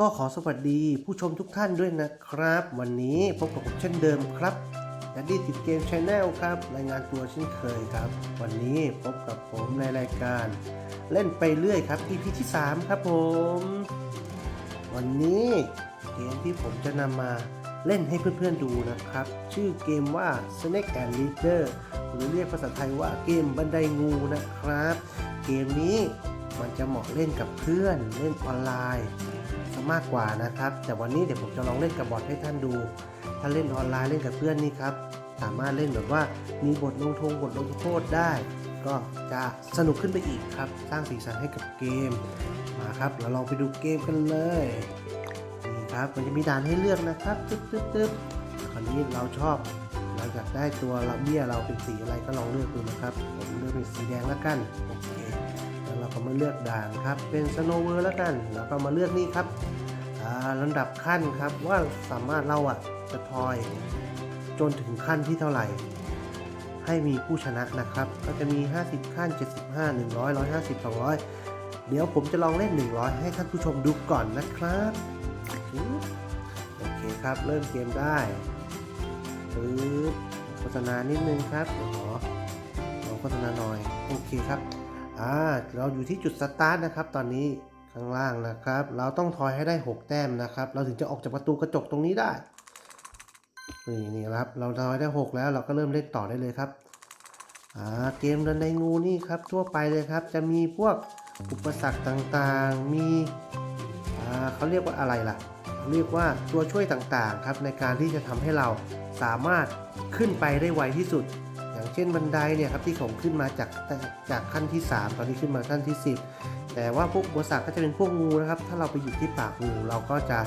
ก็ขอสวัสดีผู้ชมทุกท่านด้วยนะครับ วันนี้พบกับผมเช่นเดิมครับดัดดี้ติดเกมช n แนลครับ รายงานตัวเช่นเคยครับ วันนี้พบกับผมในรายการ เล่นไปเรื่อยครับ EP ที่ 3 ครับผม วันนี้เกมที่ผมจะนำมา เล่นให้เพื่อนๆดูนะครับ ชื่อเกมว่า Snake and Leader หรือเรียกภาษาไทยว่าเกมบันไดงูนะครับ เกมนี้มันจะเหมาะเล่นกับเพื่อนเล่นออนไลน์ซะมากกว่านะครับ แต่วันนี้เดี๋ยวผมจะลองเล่นกับบอทให้ท่านดู ถ้าเล่นออนไลน์เล่นกับเพื่อนนี่ครับ สามารถเล่นแบบว่ามีบทลงทงบทลงโทษได้ ก็จะสนุกขึ้นไปอีกครับ สร้างสีสันให้กับเกม มาครับ เราลองไปดูเกมกันเลย ครับมันจะมีด่านให้เลือกนะครับตึ๊บตึ๊บตึ๊บคราวนี้เราชอบเราอยากได้ตัวเราเบี้ยเราเป็นสีอะไรก็ลองเลือกดูนะครับผมเลือกเป็นสีแดงแล้วกันโอเคแล้วเราก็มาเลือกด่านครับเป็นสโนว์เวอร์แล้วกันแล้วก็มาเลือกนี่ครับลำดับขั้นครับว่าสามารถเราอะจะทอย จนถึงขั้นที่เท่าไหร่ ให้มีผู้ชนะนะครับ ก็จะมี 50 ขั้น 75 100 150 200 เดี๋ยวผมจะลองเล่น 100 ให้ท่านผู้ชมดูก่อนนะครับ โอเคครับ เริ่มเกมได้ปึ๊บโฆษณานิดนึงครับเดี๋ยวขอขอโฆษณาหน่อยโอเคครับอ่าเราอยู่ที่จุดสตาร์ทนะครับ ตอนนี้ข้างล่างนะครับ เราต้องทอยให้ได้ 6 แต้มนะครับ เราถึงจะออกจากประตูกระจกตรงนี้ได้นี่นี่ครับ เราทอยได้ 6 แล้วเราก็เริ่มเล่นต่อได้เลยครับอ่าเกมดันไดงูนี่ครับทั่วไปเลยครับ จะมีพวกอุปสรรคต่างๆ มีอ่าเขาเรียกว่าอะไรล่ะ เรียกว่าตัวช่วยต่างๆครับในการที่จะทำให้เราสามารถขึ้นไปได้ไวที่สุด อย่างเช่นบันไดเนี่ยครับที่ผมขึ้นมาจากจากขั้นที่ 3 ตอนนี้ขึ้นมาขั้นที่ 10 แต่ว่าพวกอุปสรรคก็จะเป็นพวกงูนะครับ ถ้าเราไปอยู่ที่ปากงูเราก็จะ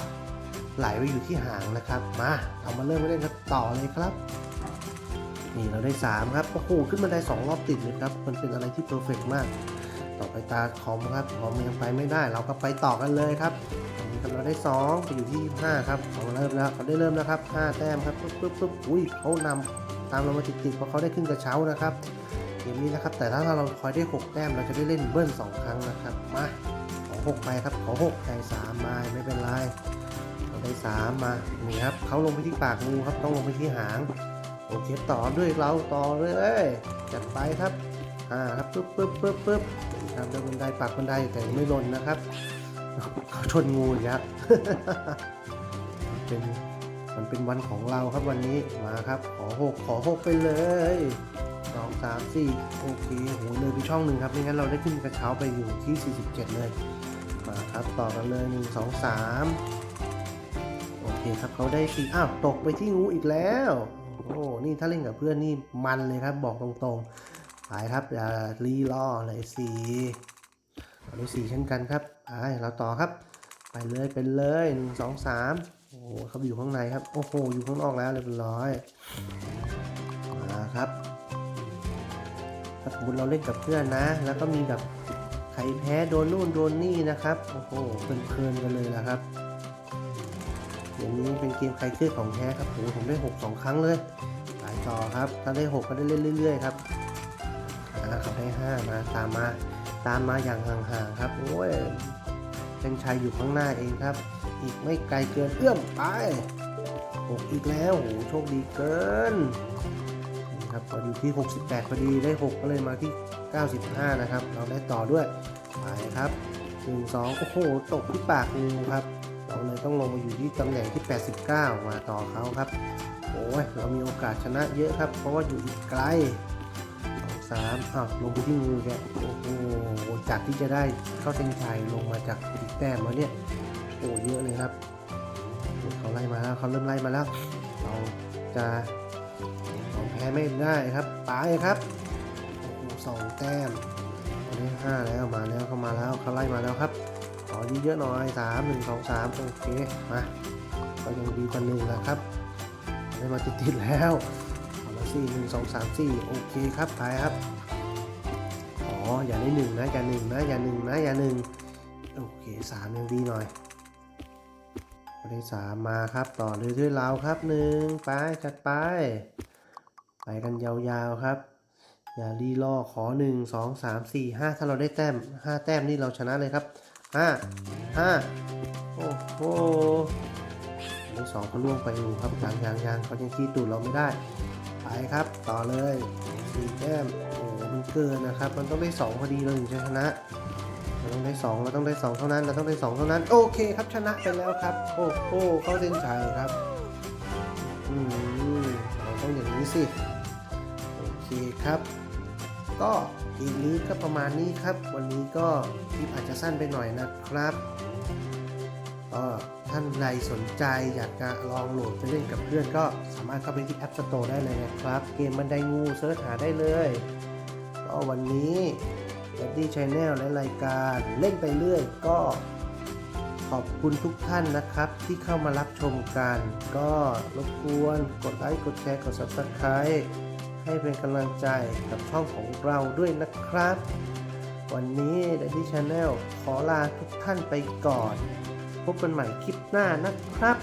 ไหลไปอยู่ที่หางนะครับมาเอามาเริ่มเล่นครับต่อเลยครับนี่เราได้ 3 ครับโอ้โหขึ้นมาได2รอบติดเลยครับมันเป็นอะไรที่เพอร์เฟกมาก ต่อไปตาคอมครับคอมยังไปไม่ได้ เราก็ไปต่อกันเลยครับนนี้ครับเราได้2ไปอยู่ที่5ครับเขาเริ่มแล้วเขาได้เริ่มแล้วครับ5แต้มครับปุ๊บปุ๊บปุ๊บอุ้ยเขานำตามเรามาติดๆเพราะเขาได้ขึ้นกระเช้านะครับเกมนี้นะครับแต่ถ้าเราคอยได้ 6 แต้มเราจะได้เล่นเบิ้ล2 ครั้งนะครับมาขอ6ไปครับขอ6แทง3มาไม่เป็นไรเราได้ 3 มานี่ครับเขาลงไปที่ปากงูครับต้องลงไปที่หางโอเคต่อด้วยเราต่อเลยจัดไปครับอ่าครับปึ๊บปึ๊บปึ๊บปึ๊บ ครับเดินบันไดปักบันไดแต่ไม่หล่นนะครับเขาชนงูอีกแล้วเป็นมันเป็นวันของเราครับวันนี้มาครับ ขอหกขอหกไปเลยสองสามสี่โอเคโหเลยไปช่องหนึ่งครับไม่งั้นเราได้ขึ้นกระเช้าไปอยู่ที่ 47 เลยมาครับต่อกันเลยหนึ่งสองสามโอเคครับเขาได้สี่อ้าวตกไปที่งูอีกแล้ว โอ้นี่ถ้าเล่นกับเพื่อนนี่มันเลยครับบอกตรงๆ ไปครับอย่ารีรอเลยสี่เราด้สี่เช่นกันครับไปเราต่อครับ ไปเลยไปเลยหนึ่งสองสามโอ้โหเขาอยู่ข้างในครับ โอ้โห อยู่ข้างนอกแล้วเรียบร้อยมาครับ ถ้าสมมติเราเล่นกับเพื่อนนะ แล้วก็มีแบบใครแพ้โดนนู่นโดนนี่นะครับ โอ้โหเพลินๆกันเลยนะครับเกมนี้เป็นเกมใครเครียดของแท้ครับโอ้โหผมได้หกสองครั้งเลยไปต่อครับ ถ้าได้หกก็ได้เล่นเรื่อยๆครับ อ่าเขาได้ห้ามาตามมาตามมาอย่างห่างๆครับโอ้ยเส้นชัยอยู่ข้างหน้าเองครับ อีกไม่ไกลเกินเอื้อมไปหกอีกแล้วโอ้โหโชคดีเกินนะครับพออยู่ที่ 68พอดีได้ 6 ก็เลยมาที่ 95 นะครับ เราได้ต่อด้วยไปครับ1 2โอ้โหตกที่ปากงูครับ เราเลยต้องลงมาอยู่ที่ตำแหน่งที่ 89 มาต่อเขาครับโอ้ยเรามีโอกาสชนะเยอะครับ เพราะว่าอยู่อีกไกล สามอ้าวลงไปที่งูแกโอ้โหจากที่จะได้เข้าเส้นชัยลงมาจากอีกแต้มมาเนี่ยโอ้เยอะเลยครับเขาไล่มาแล้วเขาเริ่มไล่มาแล้ว เราจะเราแพ้ไม่ได้ครับตายครับโอ้โหสองแต้มเราได้ห้าแล้วมาแล้วเขามาแล้วเขาไล่มาแล้วครับขอเยอะๆหน่อยสามหนึ่งสองสามโอเคมาก็ยังดีกว่าหนึ่งแล้วครับได้มาติดๆแล้ว สี่หนึ่งสองสามสี่โอเคครับไปครับอ๋ออย่าได้หนึ่งนะอย่าหนึ่งนะอย่าหนึ่งนะอย่าหนึ่งโอเคสามยังดีหน่อยข้อที่สามมาครับต่อเลยด้วยเราครับหนึ่งไปจัดไป ไปกันยาวๆครับ อย่ารีรอขอ1 2 3 4 5ถ้าเราได้แต้ม5แต้มนี่เราชนะเลยครับ5 5โอ้โหอันที่สองก็ล่วงไปอยู่ครับยังยังยังเขายังขี้ตูดเราไม่ได้ ไปครับต่อเลยสี่แต้มโอ้มันเกินนะครับ มันต้องได้สองพอดีเราถึงจะชนะเราต้องได้สองเราต้องได้สองเท่านั้นเราต้องได้สองเท่านั้น โอเคครับชนะไปแล้วครับ โอ้โหเข้าเส้นชัยครับอืมเราต้องอย่างนี้สิโอเคครับก็อีกนี้ก็ประมาณนี้ครับ วันนี้ก็คลิปอาจจะสั้นไปหน่อยนะครับ ก็ท่านใดสนใจอยากจะลองโหลดไปเล่นกับเพื่อนก็สามารถเข้าไปที่ App Store ได้เลยนะครับ เกมบันไดงูเซิร์ชหาได้เลยก็วันนี้ d ดดี้ช n แนลและรายการเล่นไปเรื่อยก็ขอบคุณทุกท่านนะครับ ที่เข้ามารับชมกัน ก็รบกวนกดไลค์กดแชร์กด Subscribe ให้เป็นกำลังใจกับช่องของเราด้วยนะครับ วันนี้ d ดดี้ช n แนลขอลาทุกท่านไปก่อน พบกันใหม่คลิปหน้านะครับ